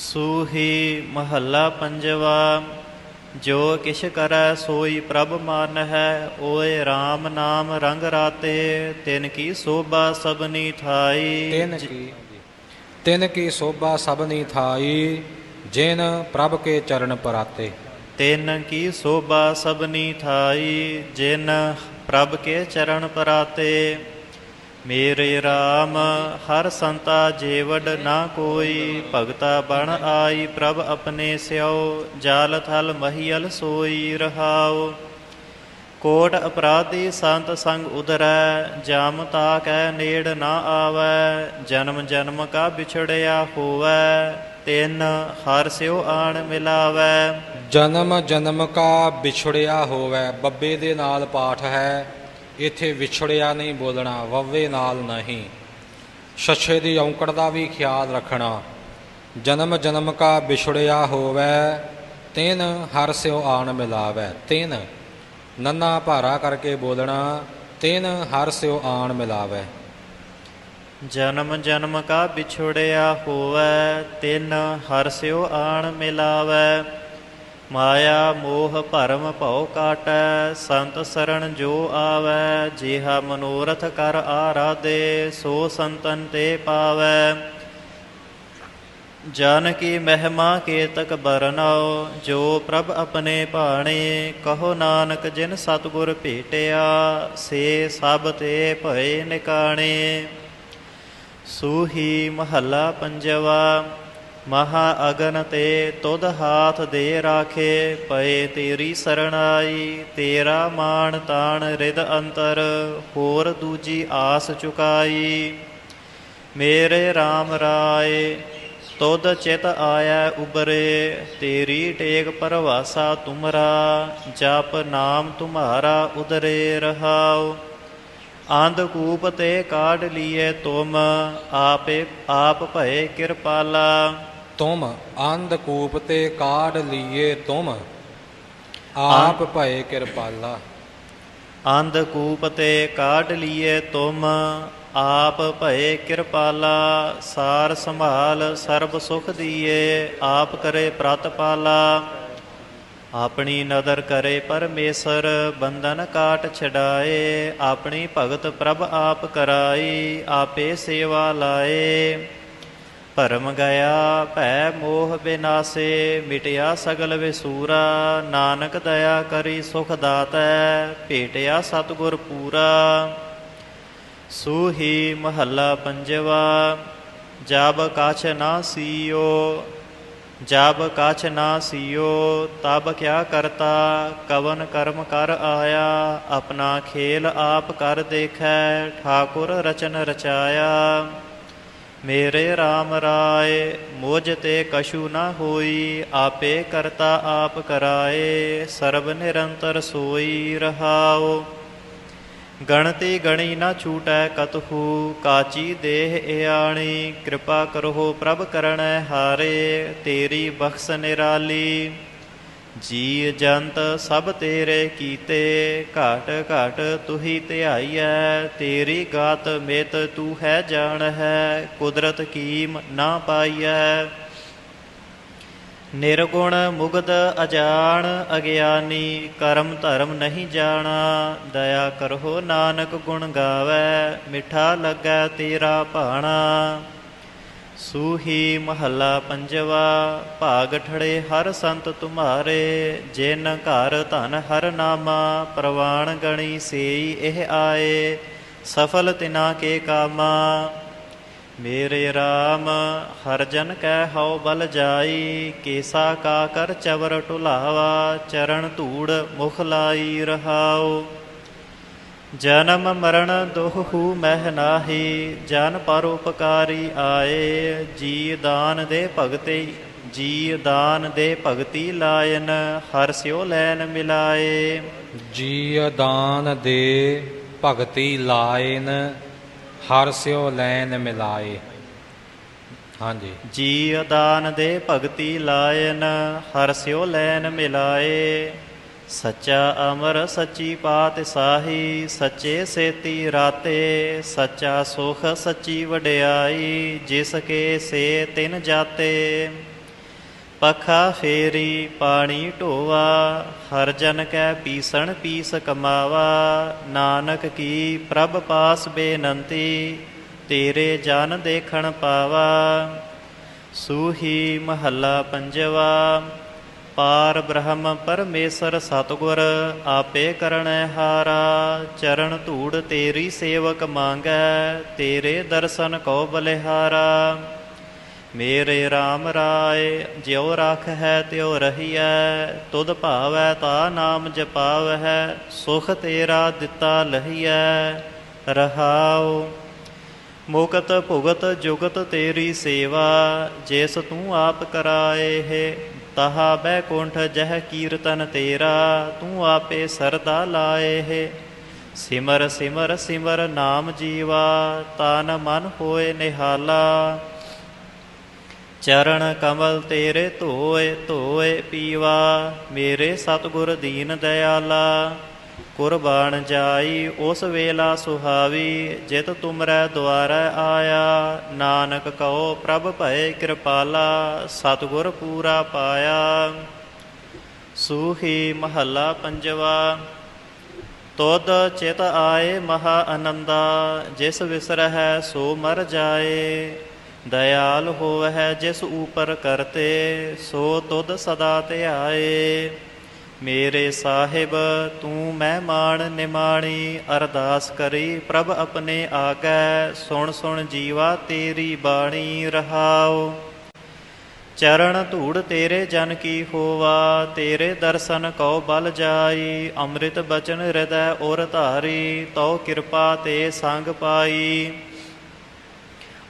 ਸੂਹੀ ਮਹੱਲਾ ਪੰਜਵਾ ਜੋ ਕਿਛ ਕਰੈ ਸੋਈ ਪ੍ਰਭ ਮਨ ਹੈ ਓਏ RAM ਨਾਮ ਰੰਗ ਰਾਤੇ ਤਿਨ ਕੀ ਸੋਭਾ ਸਭਨੀ ਥਾਈ। ਤਿਨ ਕੀ ਤਿਨ ਕੀ ਸੋਭਾ ਸਭਨੀ ਥਾਈ ਜਿਨ ਪ੍ਰਭ ਕੇ ਚਰਨ ਪਰਾਤੇ। ਤਿਨ ਕੀ ਸੋਭਾ ਸਭਨੀ ਥਾਈ ਜਿਨ ਪ੍ਰਭ ਕੇ ਚਰਨ ਪਰਾਤੇ। ਮੇਰੇ RAM ਹਰ ਸੰਤਾ ਜੀਵੜ ਨਾ ਕੋਈ, ਭਗਤਾ ਬਣ ਆਈ, ਪ੍ਰਭ ਆਪਣੇ ਸਿਓ ਜਾਲ ਥਲ ਮਹੀਲ ਸੋਈ ਰਹਾਓ ਕੋਟ ਅਪਰਾਧੀ ਸੰਤ ਸੰਗ ਉਦਰੈ ਜਾਮ ਤਾ ਕੈ ਨੇੜ ਨਾ ਆਵੈ, ਜਨਮ ਜਨਮ ਕਾ ਵਿਛੜਿਆ ਹੋਵੈ, ਤਿਨ ਹਰ ਸਿਓ ਆਣ ਮਿਲਾਵੈ। ਜਨਮ ਜਨਮ ਕਾ ਵਿਛੜਿਆ ਹੋਵੈ, ਬੱਬੇ ਦੇ ਨਾਲ ਪਾਠ ਹੈ ਇੱਥੇ ਵਿਛੜਿਆ ਨਹੀਂ ਬੋਲਣਾ ਵవ్ਵੇ ਨਾਲ ਨਹੀਂ। ਛੱਛੇ ਦੀ ਔਂਕੜ ਦਾ ਵੀ ਖਿਆਲ ਰੱਖਣਾ। ਜਨਮ ਜਨਮ ਕਾ ਵਿਛੜਿਆ ਹੋਵੇ, ਤਿਨ ਹਰ ਸਿਓ ਆਣ ਮਿਲਾਵੇ। ਤਿਨ, ਨੰਨਾ ਭਾਰਾ ਕਰਕੇ ਬੋਲਣਾ, ਤਿਨ ਹਰ ਸਿਓ ਆਣ ਮਿਲਾਵੇ। ਜਨਮ ਜਨਮ ਕਾ ਵਿਛੜਿਆ ਹੋਵੈ, ਤਿਨ ਹਰ ਸਿਓ ਆਣ ਮਿਲਾਵੈ। ਮਾਇਆ ਮੋਹ ਭਰਮ ਭਉ ਕਾਟੈ, ਸੰਤ ਸਰਣ ਜੋ ਆਵੈ, ਜਿਹਾ ਮਨੋਰਥ ਕਰ ਆਰਾਧੇ, ਸੋ ਸੰਤਨ ਤੇ ਪਾਵੈ। ਜਨ ਕੀ ਮਹਿਮਾ ਕੇਤਕ ਬਰਨਾਓ ਜੋ ਪ੍ਰਭ ਆਪਣੇ ਭਾਣੇ, ਕਹੋ ਨਾਨਕ ਜਿਨ ਸਤਗੁਰ ਭੇਟਿਆ, ਸੇ ਸਭ ਤੇ ਭਏ ਨਿਕਾਣੇ। ਸੂਹੀ ਮਹੱਲਾ ਪੰਜਵਾ ਮਹਾ ਅਗਨ ਤੇ ਤੁਧ ਹਾਥ ਦੇ ਰਾਖੇ, ਪਏ ਤੇਰੀ ਸਰਣਾਈ, ਤੇਰਾ ਮਾਣ ਤਾਣ ਰਿਦ ਅੰਤਰ, ਹੋਰ ਦੂਜੀ ਆਸ ਚੁਕਾਈ। ਮੇਰੇ RAM ਰਾਏ, ਤੁਧ ਚਿਤ ਆਇਆ ਉਬਰੇ ਤੇਰੀ ਟੇਕ ਪਰਵਾਸਾ ਤੁਮਰਾ, ਜਪ ਨਾਮ ਤੁਮਾਰਾ ਉਦਰੇ ਰਹਾਉ। ਅੰਧਕੂਪ ਤੇ ਕਾਢ ਲੀਏ ਤੁਮ, ਆਪੇ, ਆਪ ਭਏ ਕਿਰਪਾਲਾ। ਤੁਮ ਅੰਧਕੂਪ ਤੇ ਕਾਢ ਲੀਏ ਤੁਮ। ਆਪ ਭਏ ਕਿਰਪਾਲਾ। ਅੰਧਕੂਪ ਤੇ ਕਾਢ ਲੀਏ ਤੁਮ ਆਪ ਭਏ ਕਿਰਪਾਲਾ। ਸਾਰ ਸੰਭਾਲ ਸਰਬ ਸੁਖ ਦੀਏ ਆਪ ਕਰੇ ਪ੍ਰਤਪਾਲਾ ਆਪਣੀ ਨਦਰ ਕਰੇ ਪਰਮੇਸ਼ਰ ਬੰਧਨ ਕਾਟ ਛਡਾਏ। ਆਪਣੀ ਭਗਤ ਪ੍ਰਭ ਆਪ ਕਰਾਈ ਆਪੇ ਸੇਵਾ ਲਾਏ। ਭਰਮ ਗਿਆ ਭੈ ਮੋਹ ਬਿਨਾਸੇ, ਮਿਟਿਆ ਸਗਲ ਵਿਸੂਰਾ, ਨਾਨਕ ਦਇਆ ਕਰੀ ਸੁਖ ਦਾਤੈ, ਭੇਟਿਆ ਸਤਗੁਰ ਪੂਰਾ। ਸੂਹੀ ਮਹੱਲਾ ਪੰਜਵਾ, ਜਬ ਕਛ ਨਾ ਸੀਓ, ਜਬ ਕਛ ਨਾ ਸੀਓ, ਤਬ ਕਿਆ ਕਰਤਾ, ਕਵਨ ਕਰਮ ਕਰ ਆਇਆ, ਆਪਣਾ ਖੇਲ ਆਪ ਕਰ ਦੇਖੈ, ਠਾਕੁਰ ਰਚਨ ਰਚਾਇਆ। ਮੇਰੇ RAM ਰਾਏ, ਮੋਜ ਤੇ ਕਛੂ ਨਾ ਹੋਈ, ਆਪੇ ਕਰਤਾ ਆਪ ਕਰਾਏ, ਸਰਬ ਨਿਰੰਤਰ ਸੋਈ ਰਹਾਓ। ਗਣਤੀ ਗਣੀ ਨਾ ਛੂਟੈ ਕਤਹੂ, ਕਾਚੀ ਦੇਹ ਇਆਣੀ, ਕਿਰਪਾ ਕਰੋ ਪ੍ਰਭ ਕਰਣੈ ਹਾਰੇ, ਤੇਰੀ ਬਖਸ਼ ਨਿਰਾਲੀ। ਜੀ ਜੰਤ ਸਭ ਤੇਰੇ ਕੀਤੇ, ਘਾਟ ਘਾਟ ਤੁਹੀ ਧਿਆਈਐ, ਤੇਰੀ ਗਾਤ ਮੇਤ ਤੂੰ ਹੈ ਜਾਣ ਹੈ ਕੁਦਰਤ ਕੀਮ ਨਾ ਪਾਈਐ। ਨਿਰਗੁਣ ਮੁਗਦ ਅਜਾਣ ਅਗਿਆਨੀ, ਕਰਮ ਧਰਮ ਨਹੀਂ ਜਾਣਾ, ਦਇਆ ਕਰੋ ਨਾਨਕ ਗੁਣ ਗਾਵੇ, ਮਿੱਠਾ ਲੱਗੈ ਤੇਰਾ ਭਾਣਾ। ਸੂਹੀ ਮਹੱਲਾ ਪੰਜਵਾ, ਭਾਗ ਠੜੇ ਹਰ ਸੰਤ ਤੁਮਾਰੇ, ਜਿਨ ਘਰ ਧਨ ਹਰ ਨਾਮਾ ਪ੍ਰਵਾਣ ਗਣੀ ਸੇਈ ਇਹ ਆਏ, ਸਫਲ ਤਿਨਾ ਕੇ ਕਾਮਾ। ਮੇਰੇ RAM ਹਰ ਜਨ ਕੈ ਹਉ ਬਲ ਜਾਈ, ਕੇਸਾ ਕਾ ਕਰ ਚਵਰ ਟੁਲਾਵਾ ਚਰਨ ਧੂੜ ਮੁਖ ਲਾਈ ਰਹਾਓ ਜਨਮ ਮਰਨ ਦੁਹੂ ਮਹਿ ਨਾਹੀ ਜਨ ਪਰ ਉਪਕਾਰੀ ਆਏ ਜੀ ਦਾਨ ਦੇ ਭਗਤੇ ਜੀ ਦਾਨ ਦੇ ਭਗਤੀ ਲਾਇਨ ਹਰ ਸਿਓ ਲੈਨ ਮਿਲਾਏ। ਜੀ ਦਾਨ ਦੇ ਭਗਤੀ ਲਾਇਨ ਹਰ ਸਿਓ ਲੈਨ ਮਿਲਾਏ। ਹਾਂਜੀ। ਜੀ ਦਾਨ ਦੇ ਭਗਤੀ ਲਾਇਨ ਹਰ ਸਿਓ ਲੈਨ ਮਿਲਾਏ। ਸੱਚਾ ਅਮਰ ਸੱਚੀ ਪਾਤ ਸਾਹੀ, ਸੱਚੇ ਸੇਤੀ ਰਾਤੇ, ਸੱਚਾ ਸੁਖ ਸੱਚੀ ਵਡਿਆਈ, ਜਿਸ ਕੇ ਸੇ ਤਿਨ ਜਾਤੇ। ਪਖਾ ਫੇਰੀ, ਪਾਣੀ ਢੋਵਾ ਹਰ ਜਨ ਕੈ ਪੀਸਣ ਪੀਸ ਕਮਾਵਾ, ਨਾਨਕ ਕੀ ਪ੍ਰਭ ਪਾਸ ਬੇਨੰਤੀ, ਤੇਰੇ ਜਨ ਦੇਖਣ ਪਾਵਾ। ਸੂਹੀ ਮਹੱਲਾ ਪੰਜਵਾ ਪਾਰ ਬ੍ਰਹਮ ਪਰਮੇਸ਼ਰ ਸਤਗੁਰ, ਆਪੇ ਕਰਣੈ ਹਾਰਾ। ਚਰਨ ਧੂੜ ਤੇਰੀ ਸੇਵਕ ਮੰਗੈ, ਤੇਰੇ ਦਰਸ਼ਨ ਕੋ ਬਲਿਹਾਰਾ। ਮੇਰੇ RAM ਰਾਏ, ਜਿਉ ਰਖ ਹੈ ਤਿਉ ਰਹੀਐ। ਤੁਧ ਭਾਵੈ ਤਾ ਨਾਮ ਜਪਾਵਹਿ, ਸੁਖ ਤੇਰਾ ਦਿੱਤਾ ਲਹੀਐ। ਰਹਾਉ, ਮੁਕਤ ਭੁਗਤ ਜੁਗਤ ਤੇਰੀ ਸੇਵਾ, ਜਿਸ ਤੂੰ ਆਪ ਕਰਾਏ ਹੈ ਤਹਾ ਬੈਕੁੰਠ ਜਹ ਕੀਰਤਨ ਤੇਰਾ, ਤੂੰ ਆਪੇ ਸਰਦਾ ਲਾਏ ਹੈ। ਸਿਮਰ ਸਿਮਰ ਸਿਮਰ ਨਾਮ ਜੀਵਾ, ਤਨ ਮਨ ਹੋਏ ਨਿਹਾਲਾ। ਚਰਨ ਕਮਲ ਤੇਰੇ ਧੋਏ ਧੋਏ ਪੀਵਾ, ਮੇਰੇ ਸਤਿਗੁਰ ਦੀਨ ਦਇਆਲਾ। ਕੁਰਬਾਨ ਜਾਈ, ਉਸ ਵੇਲਾ ਸੁਹਾਵੀ, ਜਿਤ ਤੁਮਰੈ ਦੁਆਰੈ ਆਇਆ। ਨਾਨਕ ਕਹੋ, ਪ੍ਰਭ ਭਏ ਕਿਰਪਾਲਾ, ਸਤਿਗੁਰ ਪੂਰਾ ਪਾਇਆ। ਸੂਹੀ ਮਹੱਲਾ ਪੰਜਵਾ, ਤੁਧ ਚਿਤ ਆਏ ਮਹਾ ਆਨੰਦਾ ਜਿਸ ਵਿਸਰਹਿ ਸੋ ਮਰ ਜਾਏ। ਦਇਆਲ ਹੋਵਹਿ ਜਿਸ ਉਪਰ ਕਰਤੇ, ਸੋ ਤੁਧ ਸਦਾ ਧਿਆਏ। ਮੇਰੇ ਸਾਹਿਬ, ਤੂੰ ਮਹਿਮਾਨ ਨਿਮਾਣੀ, ਅਰਦਾਸ ਕਰੀ ਪ੍ਰਭ ਆਪਣੇ ਆਗੈ, ਸੁਣ ਸੁਣ ਜੀਵਾ ਤੇਰੀ ਬਾਣੀ ਰਹਾਓ ਚਰਨ ਧੂੜ ਤੇਰੇ ਜਨ ਕੀ ਹੋਵਾ, ਤੇਰੇ ਦਰਸ਼ਨ ਕਉ ਬਲ ਜਾਈ, ਅੰਮ੍ਰਿਤ ਬਚਨ ਹਿਰਦੈ ਔਰ ਧਾਰੀ, ਤਉ ਕਿਰਪਾ ਤੇ ਸੰਗ ਪਾਈ।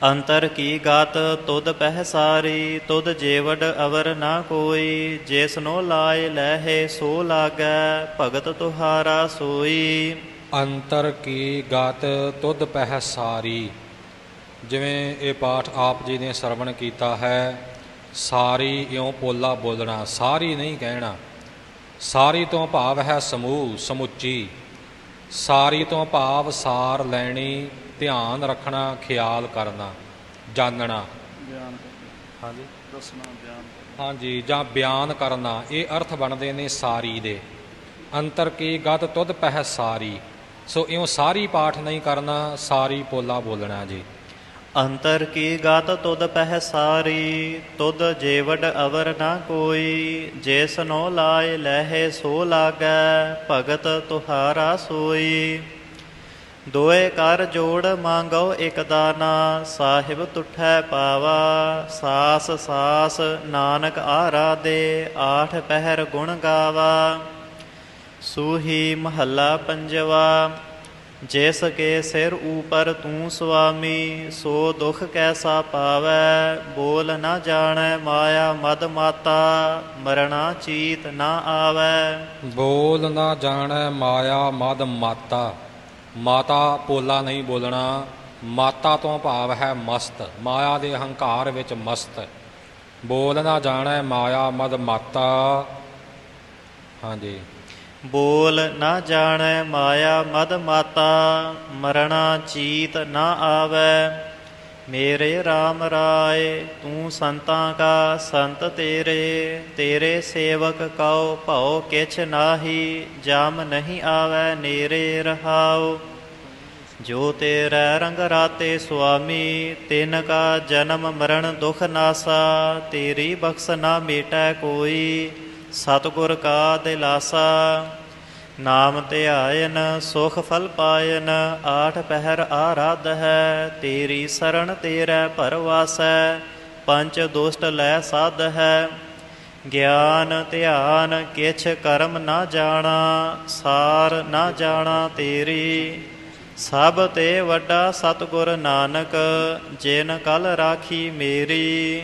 ਅੰਤਰ ਕੀ ਗਾਤ ਤੁਧ ਪਹਿ ਸਾਰੀ ਤੁਧ ਜੇਵਡ ਅਵਰ ਨਾ ਕੋਈ ਜਿਸਨੋ ਲਾਏ ਲਹਿ ਸੋ ਲਾਗੈ, ਭਗਤ ਤੁਹਾਰਾ ਸੋਈ। ਅੰਤਰ ਕੀ ਗਤ ਤੁਧ ਪਹਿ ਸਾਰੀ ਜਿਵੇਂ ਇਹ ਪਾਠ ਆਪ ਜੀ ਨੇ ਸਰਵਣ ਕੀਤਾ ਹੈ, ਸਾਰੀ ਇਉਂ ਪੋਲਾ ਬੋਲਣਾ, ਸਾਰੀ ਨਹੀਂ ਕਹਿਣਾ। ਸਾਰੀ ਤੋਂ ਭਾਵ ਹੈ ਸਮੂਹ, ਸਮੁੱਚੀ। ਸਾਰੀ ਤੋਂ ਭਾਵ ਸਾਰ ਲੈਣੀ ਧਿਆਨ ਰੱਖਣਾ ਖਿਆਲ ਕਰਨਾ ਜਾਣਨਾ। ਬਿਆਨ ਹਾਂਜੀ। ਦੱਸਣਾ ਬਿਆਨ ਹਾਂਜੀ ਜਾਂ ਬਿਆਨ ਕਰਨਾ ਇਹ ਅਰਥ ਬਣਦੇ ਨੇ ਸਾਰੀ ਦੇ। ਅੰਤਰ ਕੀ ਗਤ ਤੁਧ ਪਹਿ ਸਾਰੀ। ਸੋ ਇਉਂ ਸਾਰੀ ਪਾਠ ਨਹੀਂ ਕਰਨਾ ਸਾਰੀ ਪੋਲਾ ਬੋਲਣਾ ਜੀ। ਅੰਤਰ ਕੀ ਗਤ ਤੁਧ ਪਹਿ ਸਾਰੀ ਤੁਧ ਜੇਵਡ ਅਵਰ ਨਾ ਕੋਈ ਜਿਸਨੋ ਲਾਏ ਲਹਿ ਸੋ ਲਾਗੈ, ਭਗਤ ਤੁਹਾਰਾ ਸੋਈ। ਦੋਏ ਕਰ ਜੋੜ ਮੰਗੋ ਇਕ ਦਾਨਾ, ਸਾਹਿਬ ਤੁਠੈ ਪਾਵਾ, ਸਾਸ ਸਾਸ ਨਾਨਕ ਆਰਾਧੇ, ਆਠ ਪਹਿਰ ਗੁਣ ਗਾਵਾ। ਸੂਹੀ ਮਹੱਲਾ ਪੰਜਵਾ ਜਿਸ ਕੇ ਸਿਰ ਉਪਰ ਤੂੰ ਸੁਆਮੀ, ਸੋ ਦੁਖ ਕੈਸਾ ਪਾਵੈ? ਬੋਲ ਨਾ ਜਾਣੈ ਮਾਇਆ ਮਦ ਮਾਤਾ, ਮਰਣਾ ਚੀਤ ਨਾ ਆਵੈ। ਬੋਲ ਨਾ ਜਾਣੈ ਮਾਇਆ ਮਦ ਮਾਤਾ ਮਾਤਾ ਪੋਲਾ ਨਹੀਂ ਬੋਲਣਾ, ਮਾਤਾ ਤੋਂ ਭਾਵ ਹੈ ਮਸਤ, ਮਾਇਆ ਦੇ ਹੰਕਾਰ ਵਿੱਚ ਮਸਤ। ਬੋਲ ਨਾ ਜਾਣੈ ਮਾਇਆ ਮਦ ਮਾਤਾ। ਹਾਂਜੀ। ਬੋਲ ਨਾ ਜਾਣੈ ਮਾਇਆ ਮਦ ਮਾਤਾ, ਮਰਣਾ ਚੀਤ ਨਾ ਆਵੈ। ਮੇਰੇ RAM ਰਾਏ, ਤੂੰ ਸੰਤਾਂ ਕਾ ਸੰਤ ਤੇਰੇ ਤੇਰੇ ਸੇਵਕ ਕਉ ਭਉ ਕਿਛ ਨਾਹੀ, ਜਾਮ ਨਹੀਂ ਆਵੈ ਨੇਰੇ ਰਹਾਉ। ਜੋ ਤੇਰੇ ਰੰਗ ਰਾਤੇ ਸੁਆਮੀ, ਤਿਨ ਕਾ ਜਨਮ ਮਰਨ ਦੁਖ ਨਾਸਾ, ਤੇਰੀ ਬਖਸ਼ ਨਾ ਮੇਟੈ ਕੋਈ। ਸਤਿਗੁਰ ਕਾ ਦਿਲਾਸਾ, ਨਾਮ ਧਿਆਇਨ, ਸੁਖ ਫਲ ਪਾਇਨ, ਆਠ ਪਹਿਰ ਆਰਾਧ ਹੈ, ਤੇਰੀ ਸਰਣ ਤੇਰੇ ਪਰਵਾਸੈ ਪੰਚ ਦੁਸ਼ਟ ਲੈ ਸਾਧ ਹੈ। ਗਿਆਨ ਧਿਆਨ ਕਿਛ ਕਰਮ ਨਾ ਜਾਣਾ, ਸਾਰ ਨਾ ਜਾਣਾ ਤੇਰੀ। ਸਭ ਤੇ ਵੱਡਾ ਸਤਿਗੁਰ ਨਾਨਕ, ਜਿਨ ਕਲ ਰਾਖੀ ਮੇਰੀ।